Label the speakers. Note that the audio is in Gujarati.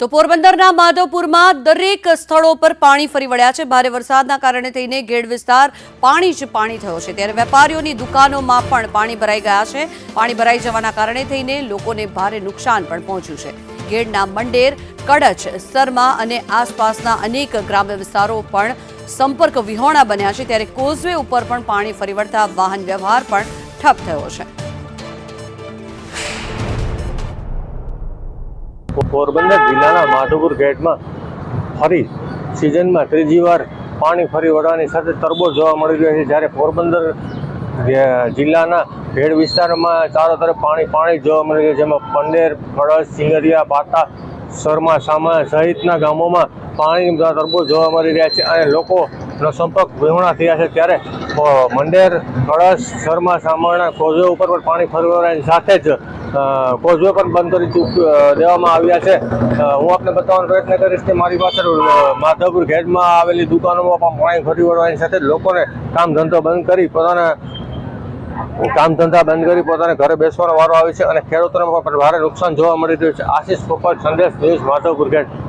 Speaker 1: તો પોરબંદરના માધવપુરમાં દરેક સ્થળો પર પાણી ફરી વળ્યા છે. ભારે વરસાદના કારણે થઈને ગેડ વિસ્તાર પાણી જ પાણી થયો છે. ત્યારે વેપારીઓની દુકાનોમાં પણ પાણી ભરાઈ ગયા છે. પાણી ભરાઈ જવાના કારણે થઈને લોકોને ભારે નુકસાન પણ પહોંચ્યું છે. ગેડના મંડેર, કડચ, સરમા અને આસપાસના અનેક ગ્રામ્ય વિસ્તારો પણ સંપર્ક વિહોણા બન્યા છે. ત્યારે કોઝવે ઉપર પણ પાણી ફરી વળતા વાહન વ્યવહાર પણ ઠપ થયો છે.
Speaker 2: પોરબંદર જિલ્લાના માધુપુર ગેટમાં ફરી સિઝનમાં ત્રીજી વાર પાણી ફરી વળવાની સાથે તરબો જોવા મળી રહ્યો છે. જ્યારે પોરબંદર જિલ્લાના ભેડ વિસ્તારમાં ચારો તરફ પાણી પાણી જોવા મળી રહ્યું છે. જેમાં પંડેર કળશ સિંગરિયા પાતા સરમા સામા સહિતના ગામોમાં પાણી તરબો જોવા મળી રહ્યા છે. અને લોકોનો સંપર્ક વિહોણા થયા છે. ત્યારે મંડેર કળશ સરમા સામાના કોઝવે ઉપર પણ પાણી ફરી વળવાની સાથે જ કોઝવે પણ બંધ કરી દેવામાં આવ્યા છે. હું આપને બતાવવાનો પ્રયત્ન કરીશ કે મારી પાછળ માધવપુર ગેટમાં આવેલી દુકાનોમાં પણ પાણી ફરી વળવાની સાથે લોકોને કામ ધંધો બંધ કરી પોતાના, કામ ધંધા બંધ કરી પોતાને ઘરે બેસવાનો વારો આવે છે અને ખેડૂતોને પણ ભારે નુકસાન જોવા મળી રહ્યું છે. આશીષ પોપટ, સંદેશ ન્યૂઝ, માધવપુર ગેટ